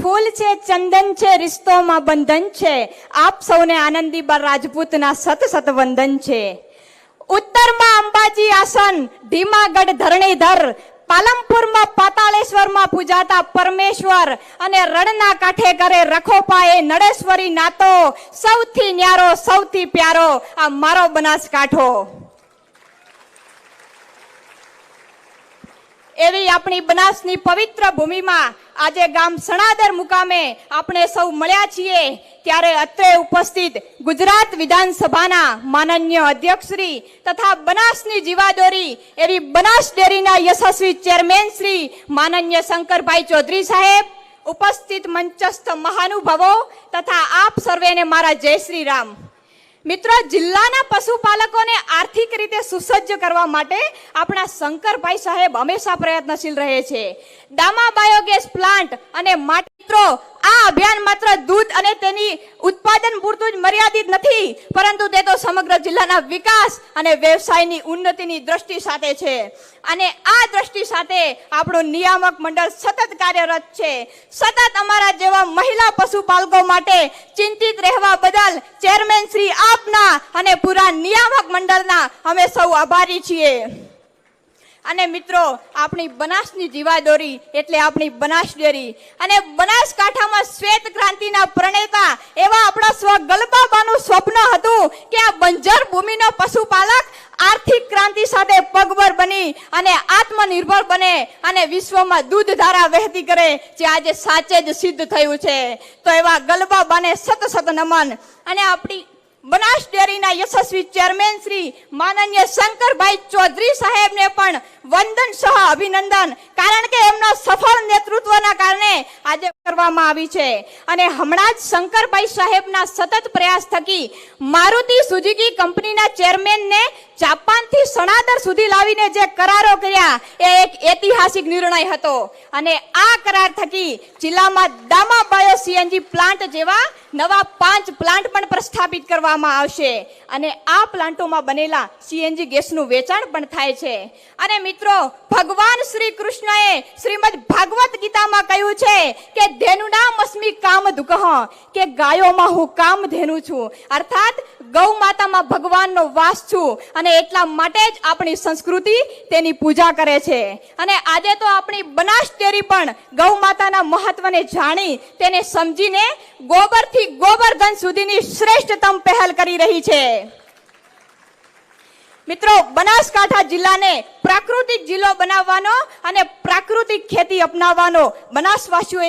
ફૂલ છે, ચંદન છે, રિશ્તોમાં બંધન છે. આપ સૌને આનંદીબા રાજપૂતના સત સત વંદન છે. ઉત્તરમાં અંબાજી આસન, ધીમાગઢ ધરણીધર પાલમપુરમાં પાતાળેશ્વરમાં પૂજાતા પરમેશ્વર અને રણના કાંઠે કરે રખોપાએ નળેશ્વરી નાતો. સૌથી ન્યારો, સૌથી પ્યારો, આ મારો બનાસકાંઠો. એવી આપણી બનાસની પવિત્ર ભૂમિમાં આજે ગામ સણાદર મુકામે આપણે સૌ મળ્યા છીએ. ત્યારે અત્રે ઉપસ્થિત ગુજરાત વિધાનસભાના માનન્ય અધ્યક્ષશ્રી તથા બનાસની જીવાદોરી એવી બનાસ ડેરીના યશસ્વી ચેરમેન શ્રી માનન્ય શંકરભાઈ ચૌધરી સાહેબ, ઉપસ્થિત મંચસ્થ મહાનુભાવો તથા આપ સર્વેને મારા જય શ્રી રામ. મિત્રો, જિલ્લાના પશુપાલકોને આર્થિક રીતે સુસજ્જ કરવા માટે આપણા શંકરભાઈ સાહેબ હંમેશા પ્રયત્નશીલ રહે છે. દામા બાયોગેસ પ્લાન્ટ અને મિત્રો આ અભિયાન માત્ર દૂધ અને તેની ઉત્પાદન પૂરતું જ મર્યાદિત નથી, પરંતુ તે તો સમગ્ર જિલ્લાના વિકાસ અને વ્યવસાયની ઉન્નતિની દ્રષ્ટિ સાથે છે. અને આ દ્રષ્ટિ સાથે આપણું નિયામક મંડળ સતત કાર્યરત છે. સતત અમારા જેવા મહિલા પશુપાલકો માટે ચિંતિત રહેવા બદલ ચેરમેન શ્રી આપના અને પૂરા નિયામક મંડળના અમે સૌ આભારી છીએ. અને મિત્રો, આપણી બનાસની જીવાદોરી એટલે આપણી બનાસ ડેરી. અને બનાસકાંઠામાં શ્વેત ક્રાંતિના પ્રણેતા એવા આપણા સ્વ ગલબાબાનું સ્વપ્ન હતું કે આ બંજર ભૂમિનો પશુપાલક આર્થિક ક્રાંતિ સાથે પગભર બની અને આત્મનિર્ભર બને અને વિશ્વમાં દૂધ ધારા વહેતી કરે, જે આજે સાચે જ સિદ્ધ થયું છે. તો એવા ગલબાબાને સત સત નમન. અને આપણી બનાસ ડેરીના યશસ્વી ચેરમેન શ્રી માનનીય શંકરભાઈ ચૌધરી સાહેબને પણ વંદન સહ અભિનંદન. કારણ કે એમનો સફળ કરવામાં આવી છે. અને હમણાં જ શંકરભાઈ સાહેબના સતત પ્રયાસ થકી મારુતિ સુઝુકી કંપનીના ચેરમેનને જાપાનથી સણાદર સુધી લાવીને જે કરારો કર્યા, એ એક ઐતિહાસિક નિર્ણય હતો. અને આ કરાર થકી જિલ્લામાં દામા બાયો સીએનજી પ્લાન્ટ જેવા નવા પાંચ પ્લાન્ટ પણ પ્રસ્થાપિત કરવામાં આવશે. અને આ પ્લાન્ટોમાં બનેલા સીએનજી ગેસનું વેચાણ પણ થાય છે. અને મિત્રો, ભગવાન શ્રી કૃષ્ણએ શ્રીમદ ભાગવત ગીતામાં કહ્યું છે કે ધેનુના નામ કામ કામધુક, કે ગાયોમાં હું કામધેનુ છું. અર્થાત ગૌ માતામાં ભગવાનનો વાસ છું અને એટલા માટે જ આપણી સંસ્કૃતિ તેની પૂજા કરે છે. અને આજે તો આપણી બનાસ ડેરી પણ ગૌ માતાના મહત્વને જાણી તેને સમજીને ગોબરથી ગોબરધન સુધીની શ્રેષ્ઠતમ પહેલ કરી રહી છે. મિત્રો, બનાસકાંઠા જિલ્લાને પ્રાકૃતિક જિલ્લો બનાવવાનો અને પ્રાકૃતિક ખેતી અપનાવવાનો બનાસવાસીઓએ